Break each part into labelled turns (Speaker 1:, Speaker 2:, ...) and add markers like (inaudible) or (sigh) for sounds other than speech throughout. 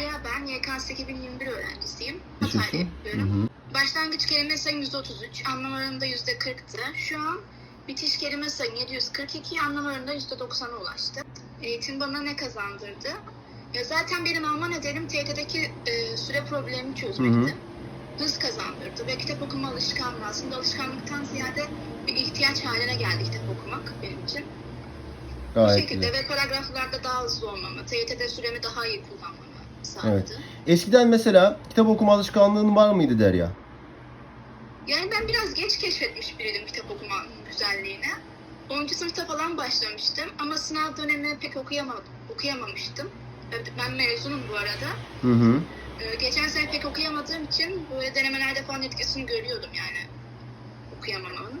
Speaker 1: Derya ben YKS 2021 öğrencisiyim. Hatay'da yapıyorum.
Speaker 2: hı.
Speaker 1: Başlangıç kelime sayım %33, anlam oranında %40'tı. Şu an bitiş kelime sayım 742, anlam oranında %90'a ulaştı. Eğitim bana ne kazandırdı? Ya zaten benim alma nedenim TYT'deki e, süre problemini çözmekti. Hız kazandırdı ve kitap okuma alışkanlığı aslında alışkanlıktan ziyade bir ihtiyaç haline geldi kitap okumak benim için. Bu
Speaker 2: Gayet
Speaker 1: şekilde
Speaker 2: güzel.
Speaker 1: ve paragraflarda daha hızlı olmamı, TYT'de süremi daha iyi kullanmamı sağladı.
Speaker 2: Evet. Eskiden mesela kitap okuma alışkanlığın var mıydı Derya?
Speaker 1: Yani ben biraz geç keşfetmiş biriydim kitap okumanın güzelliğini. 10. sınıfta falan başlamıştım ama sınav dönemi pek okuyamadım, okuyamamıştım. Ben mezunum bu arada.
Speaker 2: Hı hı.
Speaker 1: Ee, Geçen sene pek okuyamadığım için böyle denemelerde falan etkisini görüyordum yani okuyamamanın.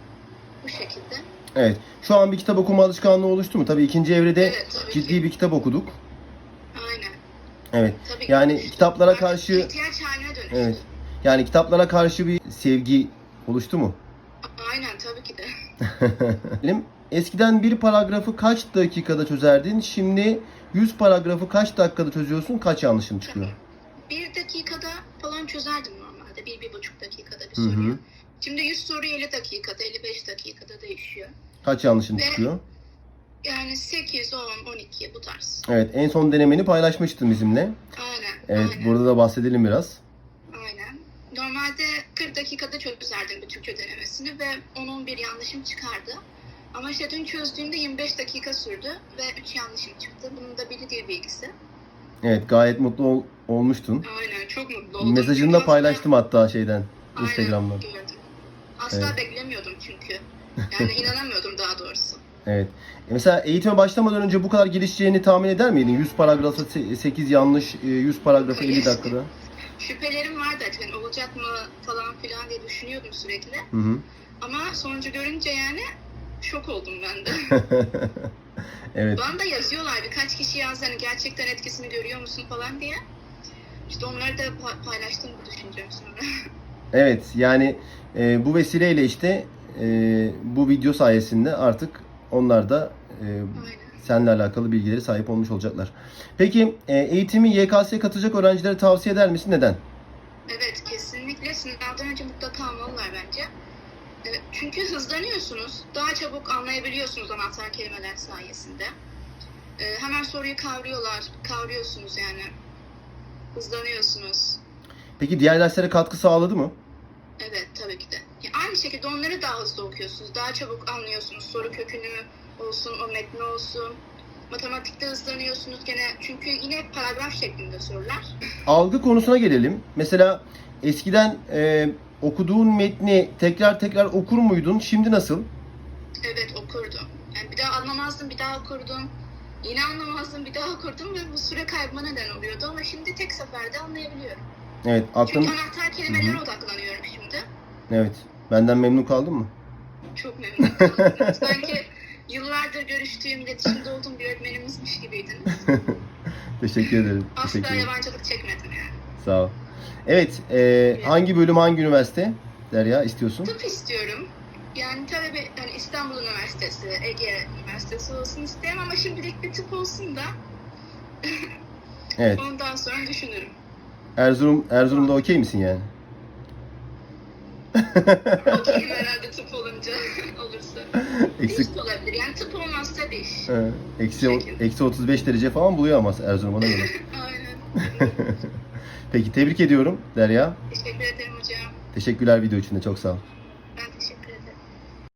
Speaker 1: Bu şekilde.
Speaker 2: Evet. Şu an bir kitap okuma alışkanlığı oluştu mu? Tabii ikinci evrede
Speaker 1: Evet, tabii
Speaker 2: ciddi
Speaker 1: ki.
Speaker 2: bir kitap okuduk. Evet.
Speaker 1: Tabii ki.
Speaker 2: Yani kitaplara
Speaker 1: Artık
Speaker 2: karşı
Speaker 1: ihtiyaç haline dönüştü.
Speaker 2: evet. Yani kitaplara karşı bir sevgi oluştu mu?
Speaker 1: Aynen tabii ki de. (laughs)
Speaker 2: Benim eskiden bir paragrafı kaç dakikada çözerdin? Şimdi 100 paragrafı kaç dakikada çözüyorsun? Kaç yanlışın çıkıyor?
Speaker 1: Bir dakikada falan çözerdim normalde. Bir, bir buçuk dakikada bir
Speaker 2: Hı hı.
Speaker 1: soruyu. Şimdi 100 soru 50 dakikada, 55 dakikada değişiyor.
Speaker 2: Kaç yanlışın
Speaker 1: Ve-
Speaker 2: çıkıyor?
Speaker 1: Yani 8, 10, 12 bu tarz.
Speaker 2: Evet, en son denemeni paylaşmıştın bizimle.
Speaker 1: Aynen.
Speaker 2: Evet,
Speaker 1: aynen,
Speaker 2: burada da bahsedelim biraz.
Speaker 1: Aynen. Normalde 40 dakikada çözerdim bir Türkçe denemesini ve 10-11 yanlışım çıkardı. Ama işte dün çözdüğümde 25 dakika sürdü ve 3 yanlışım çıktı. Bunun da biri dil bilgisi.
Speaker 2: Evet, gayet mutlu ol- olmuştun.
Speaker 1: Aynen çok mutlu oldum.
Speaker 2: Mesajını da
Speaker 1: aslında-
Speaker 2: paylaştım hatta şeyden,
Speaker 1: Aynen,
Speaker 2: Instagram'dan.
Speaker 1: gördüm. Asla
Speaker 2: Evet.
Speaker 1: beklemiyordum çünkü. Yani (laughs) inanamıyordum daha doğrusu.
Speaker 2: Evet. E Mesela eğitime başlamadan önce bu kadar gelişeceğini tahmin eder miydin? 100 paragrafı 8 yanlış, e, 100 paragrafı 50 dakikada.
Speaker 1: Şüphelerim vardı yani olacak mı falan filan diye düşünüyordum sürekli.
Speaker 2: Hı hı.
Speaker 1: Ama sonucu görünce yani şok oldum ben de. (laughs)
Speaker 2: evet.
Speaker 1: Bana da yazıyorlar birkaç kişi yazdı hani gerçekten etkisini görüyor musun falan diye. İşte onları da pa- paylaştım bu düşüncemi sonra. (laughs)
Speaker 2: Evet yani e, bu vesileyle işte e, bu video sayesinde artık onlar da e, seninle alakalı bilgileri sahip olmuş olacaklar. Peki e, eğitimi YKS'ye katılacak öğrencilere tavsiye eder misin? Neden?
Speaker 1: Evet kesinlikle sınavdan önce mutlaka almalılar bence. Evet, çünkü hızlanıyorsunuz. Daha çabuk anlayabiliyorsunuz anahtar kelimeler sayesinde. Ee, hemen soruyu kavruyorlar. Kavruyorsunuz yani. Hızlanıyorsunuz.
Speaker 2: Peki diğer derslere katkı sağladı mı?
Speaker 1: Evet tabii ki de. Ya aynı şekilde onları daha hızlı okuyorsunuz. Daha çabuk anlıyorsunuz. Soru kökünü olsun, o metni olsun. Matematikte hızlanıyorsunuz gene. Çünkü yine paragraf şeklinde sorular.
Speaker 2: Algı konusuna gelelim. Mesela eskiden e, okuduğun metni tekrar tekrar okur muydun? Şimdi nasıl?
Speaker 1: Evet okurdum. Yani bir daha anlamazdım, bir daha okurdum. Yine anlamazdım, bir daha okurdum ve bu süre kaybıma neden oluyordu ama şimdi tek seferde anlayabiliyorum.
Speaker 2: Evet, aklın
Speaker 1: Çünkü anahtar kelimelere odaklanıyorum şimdi.
Speaker 2: Evet. Benden memnun kaldın mı?
Speaker 1: Çok memnun kaldım. (laughs) Sanki yıllardır görüştüğüm, iletişimde olduğum bir öğretmenimizmiş gibiydiniz. (laughs)
Speaker 2: Teşekkür ederim.
Speaker 1: Asla
Speaker 2: Teşekkür ederim.
Speaker 1: yabancılık çekmedim yani.
Speaker 2: Sağ ol. Evet, e, hangi bölüm, hangi üniversite Derya istiyorsun?
Speaker 1: Tıp istiyorum. Yani tabii bir, hani İstanbul Üniversitesi, Ege Üniversitesi olsun isterim ama şimdilik bir tıp olsun da
Speaker 2: Evet. (laughs)
Speaker 1: ondan sonra düşünürüm.
Speaker 2: Erzurum Erzurum'da okey misin yani?
Speaker 1: Okeyim (laughs) herhalde tıp olunca (laughs) olursa.
Speaker 2: Eksik
Speaker 1: de olabilir. Yani tıp olmazsa diş.
Speaker 2: e, eksi eksi 35 derece falan buluyor ama Erzurum ona göre. (laughs)
Speaker 1: Aynen.
Speaker 2: Peki tebrik ediyorum Derya.
Speaker 1: Teşekkür ederim hocam.
Speaker 2: Teşekkürler video için de çok sağ ol.